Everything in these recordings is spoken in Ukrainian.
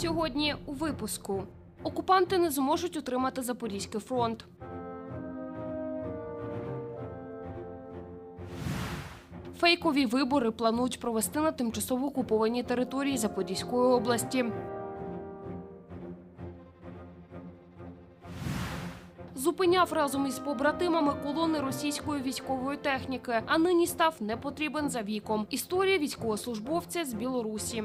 Сьогодні у випуску окупанти не зможуть утримати Запорізький фронт. Фейкові вибори планують провести на тимчасово окупованій території Запорізької області. Зупиняв разом із побратимами колони російської військової техніки, а нині став непотрібен за віком. Історія військовослужбовця з Білорусі.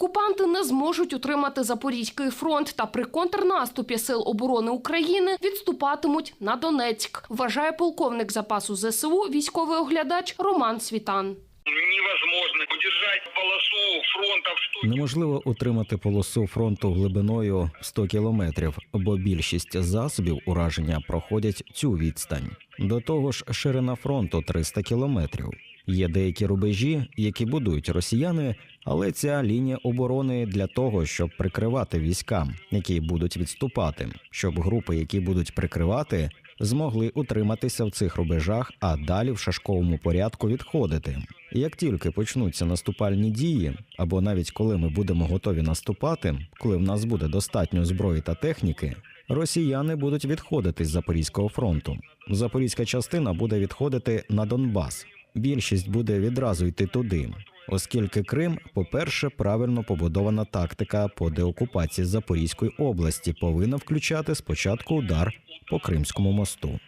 Окупанти не зможуть утримати Запорізький фронт та при контрнаступі сил оборони України відступатимуть на Донецьк. Вважає полковник запасу ЗСУ військовий оглядач Роман Світан. невозможно удержать полосу фронта в 100 Неможливо утримати полосу фронту глибиною 100 кілометрів, бо більшість засобів ураження проходять цю відстань. До того ж, ширина фронту 300 кілометрів. Є деякі рубежі, які будують росіяни, але ця лінія оборони для того, щоб прикривати військам, які будуть відступати, щоб групи, які будуть прикривати, змогли утриматися в цих рубежах, а далі в шашковому порядку відходити. Як тільки почнуться наступальні дії, або навіть коли ми будемо готові наступати, коли в нас буде достатньо зброї та техніки, росіяни будуть відходити з Запорізького фронту. Запорізька частина буде відходити на Донбас. Більшість буде відразу йти туди, оскільки Крим, по-перше, правильно побудована тактика по деокупації Запорізької області повинна включати спочатку удар по Кримському мосту.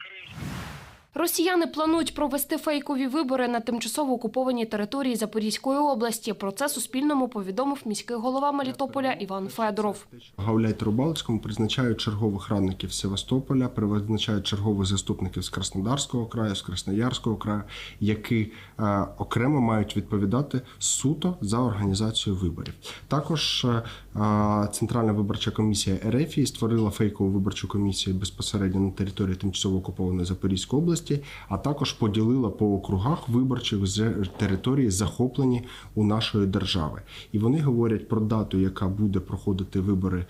Росіяни планують провести фейкові вибори на тимчасово окупованій території Запорізької області. Про це Суспільному повідомив міський голова Мелітополя Іван Федоров. Гауляйтеру Балтському призначають чергових радників Севастополя, призначають чергових заступників з Краснодарського краю, з Красноярського краю, які е, окремо мають відповідати суто за організацію виборів. Також е, е, Центральна виборча комісія РФ створила фейкову виборчу комісію безпосередньо на території тимчасово окупованої Запорізької області, а також поділила по округах виборчих з території, захоплені у нашої держави. І вони говорять про дату, яка буде проходити вибори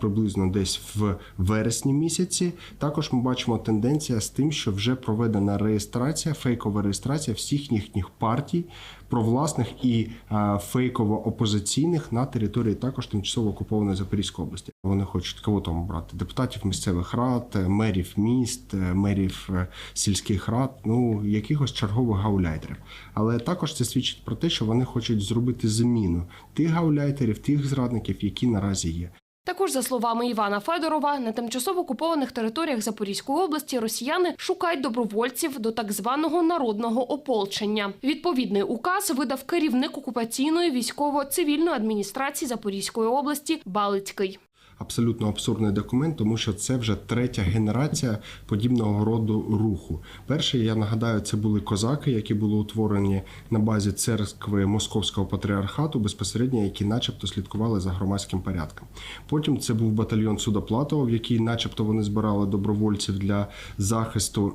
приблизно десь в вересні місяці. Також ми бачимо тенденція з тим, що вже проведена реєстрація, фейкова реєстрація всіх їхніх партій, провласних і а, фейково опозиційних на території також тимчасово окупованої Запорізької області. Вони хочуть кого там обрати депутатів місцевих рад, е, мерів міст, е, мерів е, сільських рад, ну якихось чергових гауляйтерів. Але також це свідчить про те, що вони хочуть зробити заміну тих гауляйтерів, тих зрадників, які наразі є. Також, за словами Івана Федорова, на тимчасово окупованих територіях Запорізької області росіяни шукають добровольців до так званого народного ополчення. Відповідний указ видав керівник окупаційної військово-цивільної адміністрації Запорізької області Балицький. Абсолютно абсурдний документ, тому що це вже третя генерація подібного роду руху. Перше, я нагадаю, це були козаки, які були утворені на базі церкви Московського патріархату, безпосередньо, які, начебто, слідкували за громадським порядком. Потім це був батальйон Судоплатова, в який, начебто, вони збирали добровольців для захисту.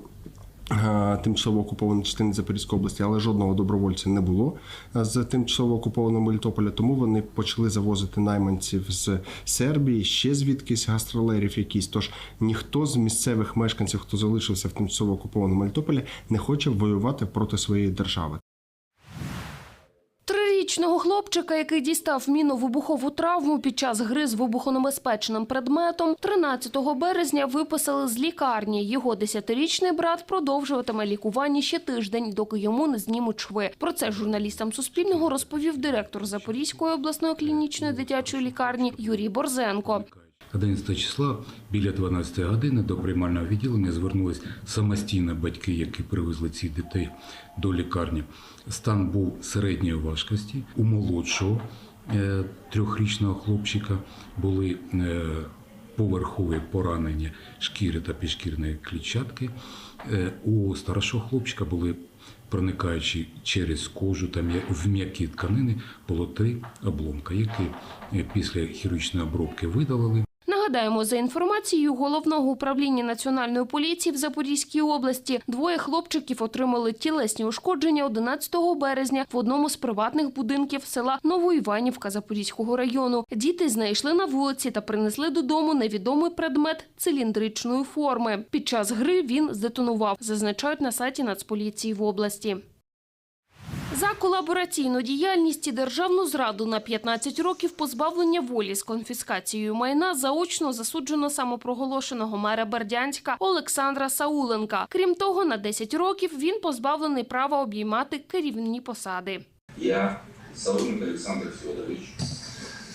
Е, Тимчасово окупованої частини Запорізької області, але жодного добровольця не було е, з тимчасово окупованого Мелітополя. Тому вони почали завозити найманців з Сербії, ще звідкись гастролерів якісь. Тож ніхто з місцевих мешканців, хто залишився в тимчасово окупованому Мелітополі, не хоче воювати проти своєї держави. Трирічного хлопчика, який дістав міновибухову травму під час гри з вибухонебезпечним предметом, 13 березня виписали з лікарні. Його 10-річний брат продовжуватиме лікування ще тиждень, доки йому не знімуть шви. Про це журналістам Суспільного розповів директор Запорізької обласної клінічної дитячої лікарні Юрій Борзенко. 11 числа біля 12 години до приймального відділення звернулись самостійно батьки, які привезли цих дітей до лікарні. Стан був середньої важкості. У молодшого е, трьохрічного хлопчика були е, поверхові поранення шкіри та підшкірної клітчатки. Е, У старшого хлопчика були проникаючи через кожу та м'я- в м'які тканини, було три обломка, які після хірургічної обробки видалили. Нагадаємо, за інформацією головного управління національної поліції в Запорізькій області, двоє хлопчиків отримали тілесні ушкодження 11 березня в одному з приватних будинків села Новоіванівка Запорізького району. Діти знайшли на вулиці та принесли додому невідомий предмет циліндричної форми. Під час гри він здетонував, зазначають на сайті Нацполіції в області. За колабораційну діяльність і державну зраду на 15 років позбавлення волі з конфіскацією майна заочно засуджено самопроголошеного мера Бердянська Олександра Сауленка. Крім того, на 10 років він позбавлений права обіймати керівні посади. Я, Сауленко Александр Федорович,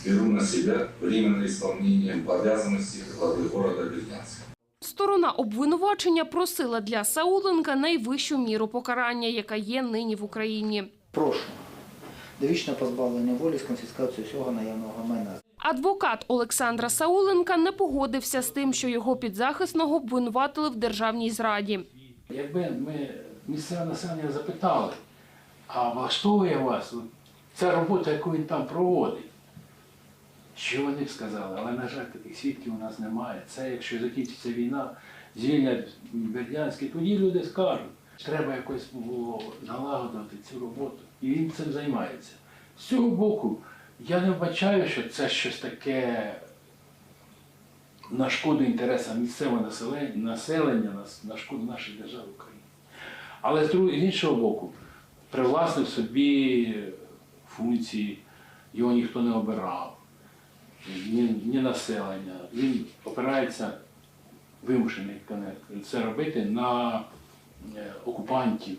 беру на себя временное исполнение обязанностей главы города Бердянска. Сторона обвинувачення просила для Сауленка найвищу міру покарання, яка є нині в Україні. Прошу. Довічне позбавлення волі з конфіскацією всього наявного майна. Адвокат Олександра Сауленка не погодився з тим, що його підзахисного обвинуватили в державній зраді. Якби ми місцеве населення запитали, а влаштовує вас ця робота, яку він там проводить? Що вони сказали? Але, на жаль, таких свідків у нас немає. Це якщо закінчиться війна, звільнять Бердянський, тоді люди скажуть, треба якось було налагодити цю роботу. І він цим займається. З цього боку, я не вбачаю, що це щось таке на шкоду інтересам місцевого населення, населення на, шкоду нашої держави України. Але з іншого боку, привласнив собі функції, його ніхто не обирав, ні, ні населення. Він опирається вимушений це робити на е, окупантів.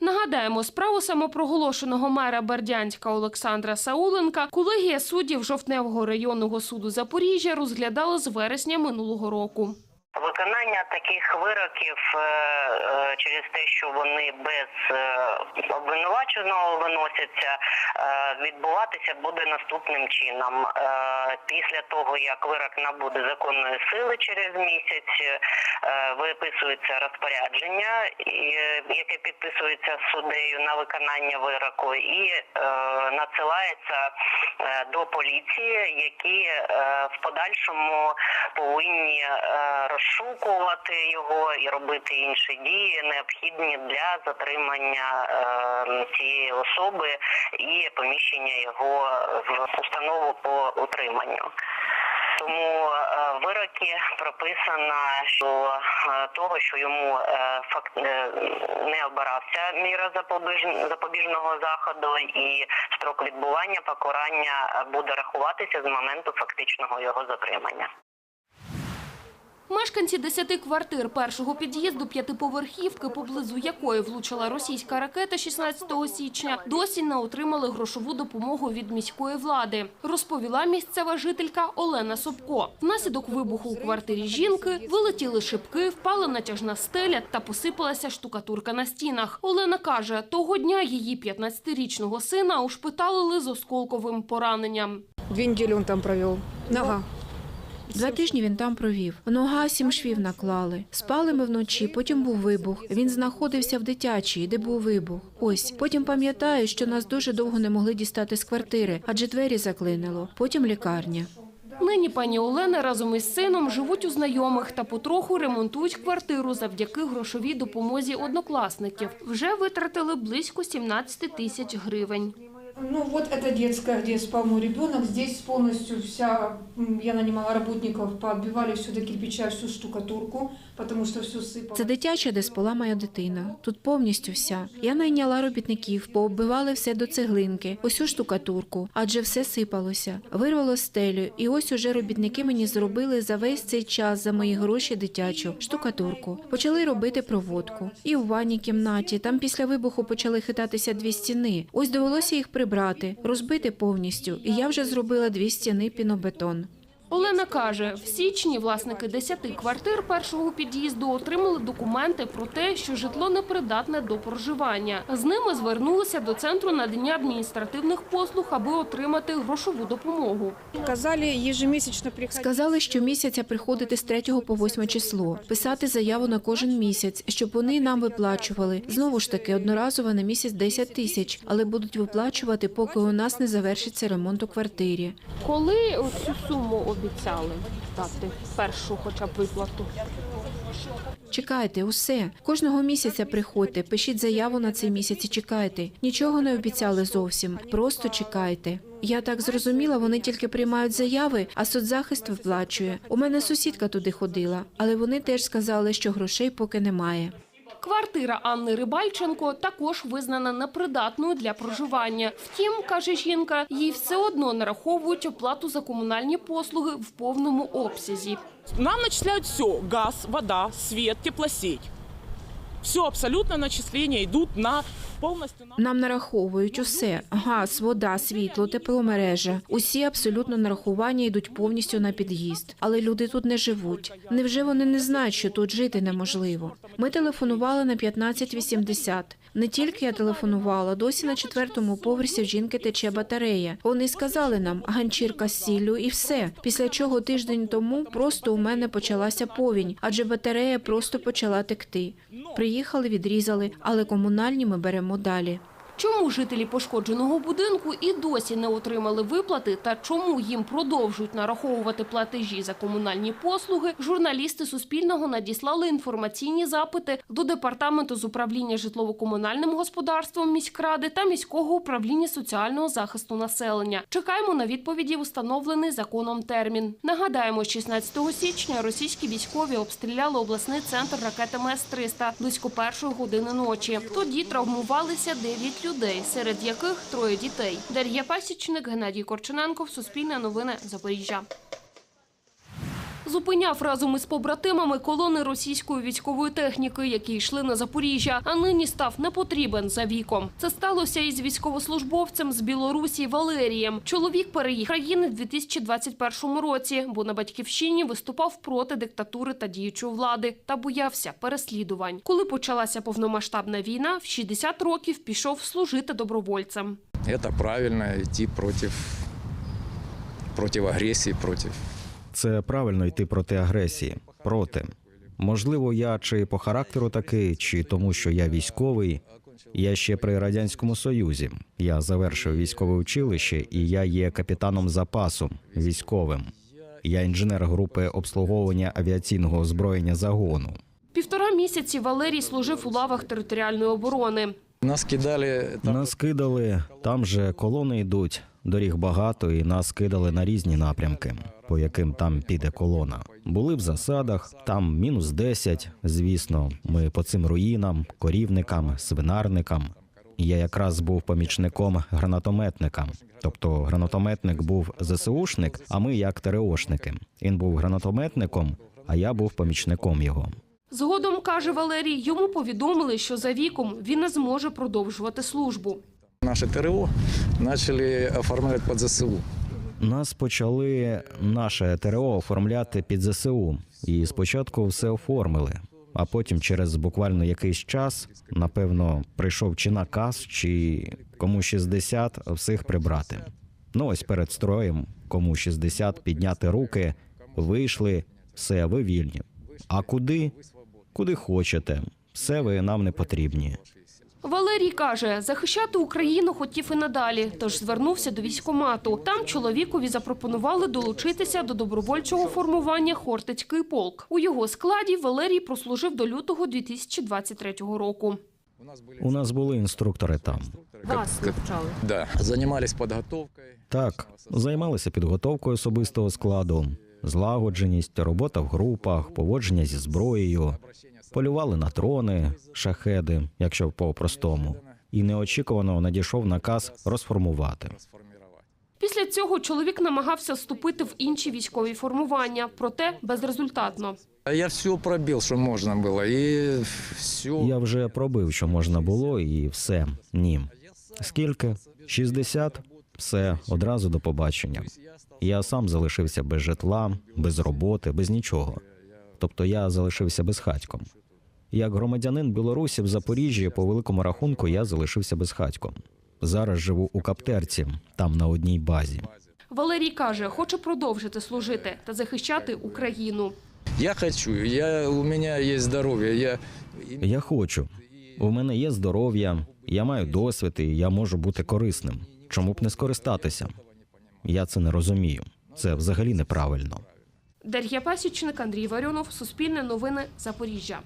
Нагадаємо, справу самопроголошеного мера Бердянська Олександра Сауленка колегія суддів Жовтневого районного суду Запоріжжя розглядала з вересня минулого року. Виконання таких вироків е, е, через те, що вони без е, обвинуваченого виносяться, відбуватися буде наступним чином. Після того, як вирок набуде законної сили через місяць, виписується розпорядження, яке підписується суддею на виконання вироку, і надсилається до поліції, які в подальшому повинні е, розшукувати його і робити інші дії, необхідні для затримання е, цієї особи і поміщення його в установу по утриманню. Тому е, вироки прописано, що е, того, що йому е, факт не обирався міра запобіж- запобіжного заходу, і строк відбування покарання буде рахуватися з моменту фактичного його затримання. Мешканці десяти квартир першого під'їзду п'ятиповерхівки, поблизу якої влучила російська ракета 16 січня, досі не отримали грошову допомогу від міської влади, розповіла місцева жителька Олена Собко. Внаслідок вибуху у квартирі жінки вилетіли шибки, впала натяжна стеля та посипалася штукатурка на стінах. Олена каже, того дня її 15-річного сина ушпиталили з осколковим пораненням. Две недели он там провел. Нога. Два тижні він там провів. Нога сім швів наклали. Спали ми вночі, потім був вибух. Він знаходився в дитячій, де був вибух. Ось потім пам'ятаю, що нас дуже довго не могли дістати з квартири, адже двері заклинило. Потім лікарня. Нині пані Олена разом із сином живуть у знайомих та потроху ремонтують квартиру завдяки грошовій допомозі однокласників. Вже витратили близько 17 тисяч гривень. Ну вот это детская, где спал мой ребенок. Здесь полностью вся, я нанимала работников, поотбивали все до кирпича, всю штукатурку, потому что все сыпало. Це дитяча, де спала моя дитина. Тут повністю вся. Я найняла робітників, пооббивали все до цеглинки, усю штукатурку, адже все сипалося. Вирвало стелю, і ось уже робітники мені зробили за весь цей час за мої гроші дитячу штукатурку. Почали робити проводку. І в ванній кімнаті. Там після вибуху почали хитатися дві стіни. Ось довелося їх прибрати, розбити повністю. І я вже зробила дві стіни пінобетон. Олена каже, в січні власники 10 квартир першого під'їзду отримали документи про те, що житло непридатне до проживання. З ними звернулися до центру надання адміністративних послуг, аби отримати грошову допомогу. Сказали що місяця приходити з 3 по 8 число, писати заяву на кожен місяць, щоб вони нам виплачували. Знову ж таки, одноразово на місяць 10 тисяч, але будуть виплачувати, поки у нас не завершиться ремонт у квартирі. Коли цю суму обіцяли дати першу хоча б виплату. Чекайте, усе. Кожного місяця приходьте, пишіть заяву на цей місяць і чекайте. Нічого не обіцяли зовсім. Просто чекайте. Я так зрозуміла, вони тільки приймають заяви, а соцзахист виплачує. У мене сусідка туди ходила, але вони теж сказали, що грошей поки немає. Квартира Анни Рибальченко також визнана непридатною для проживання. Втім, каже жінка, їй все одно нараховують оплату за комунальні послуги в повному обсязі. Нам начисляють все. Газ, вода, світ, теплосеть. Все абсолютно начисления идут на полностью. Нам нараховують усе: газ, вода, світло, тепломережа. Усі абсолютно нарахування йдуть повністю на під'їзд. Але люди тут не живуть. Невже вони не знають, що тут жити неможливо? Ми телефонували на 1580. Не тільки я телефонувала, досі на четвертому поверсі в жінки тече батарея. Вони сказали нам ганчірка з сіллю і все. Після чого тиждень тому просто у мене почалася повінь, адже батарея просто почала текти. Приїхали, відрізали, але комунальні ми беремо далі. Чому жителі пошкодженого будинку і досі не отримали виплати та чому їм продовжують нараховувати платежі за комунальні послуги, журналісти Суспільного надіслали інформаційні запити до Департаменту з управління житлово-комунальним господарством міськради та міського управління соціального захисту населення. Чекаємо на відповіді установлений законом термін. Нагадаємо, 16 січня російські військові обстріляли обласний центр ракетами С-300 близько першої години ночі. Тоді травмувалися 9 людей, серед яких троє дітей. Дар'я Пасічник, Геннадій Корчененков, Суспільне новини, Запоріжжя. Зупиняв разом із побратимами колони російської військової техніки, які йшли на Запоріжжя, а нині став непотрібен за віком. Це сталося із військовослужбовцем з Білорусі Валерієм. Чоловік переїхав країни в 2021 році, бо на батьківщині виступав проти диктатури та діючої влади та боявся переслідувань. Коли почалася повномасштабна війна, в 60 років пішов служити добровольцем. Это правильно идти против, против агрессии, против Це правильно йти проти агресії. Проти. Можливо, я чи по характеру такий, чи тому, що я військовий. Я ще при радянському союзі. Я завершив військове училище, і я є капітаном запасу військовим. Я інженер групи обслуговування авіаційного озброєння загону. Півтора місяці Валерій служив у лавах територіальної оборони. Нас кидали там, Нас кидали, там же колони йдуть, доріг багато, і нас кидали на різні напрямки, по яким там піде колона. Були в засадах, там мінус 10, звісно. Ми по цим руїнам, корівникам, свинарникам. Я якраз був помічником гранатометника. Тобто гранатометник був ЗСУшник, а ми як ТРОшники. Він був гранатометником, а я був помічником його. Згодом, каже Валерій, йому повідомили, що за віком він не зможе продовжувати службу. Наше ТРО начали оформлять под ЗСУ. Нас почали наше ТРО оформляти під ЗСУ, і спочатку все оформили. А потім, через буквально якийсь час, напевно, прийшов чи наказ, чи кому 60 всіх прибрати. Ну ось перед строєм, кому 60 підняти руки, вийшли, все, ви вільні. А куди? Куди хочете, все ви нам не потрібні. Валерій каже, захищати Україну хотів і надалі, тож звернувся до військомату. Там чоловікові запропонували долучитися до добровольчого формування Хортицький полк. У його складі Валерій прослужив до лютого 2023 року. У нас були інструктори там. Вас навчали. Да, занимались подготовкой. Так, займалися підготовкою особистого складу, злагодженість, робота в групах, поводження зі зброєю, полювали на трони, шахеди, якщо по-простому. І неочікувано надійшов наказ розформувати. Після цього чоловік намагався вступити в інші військові формування, проте безрезультатно. А Я все пробил, что можно было, и все. Я вже пробив, що можна було, і все. Ні. Скільки? 60? Все, одразу до побачення. Я сам залишився без житла, без роботи, без нічого. Тобто я залишився безхатьком. Як громадянин Білорусі в Запоріжжі, по великому рахунку, я залишився безхатьком. Зараз живу у Каптерці, там на одній базі. Валерій каже, хоче продовжити служити та захищати Україну. Я хочу, я, у меня есть здоровье, я... Я хочу. У мене є здоров'я, я маю досвід і я можу бути корисним. Чому б не скористатися? Я це не розумію. Це взагалі неправильно. Дар'я Пасічник, Андрій Варіонов, Суспільне новини, Запоріжжя.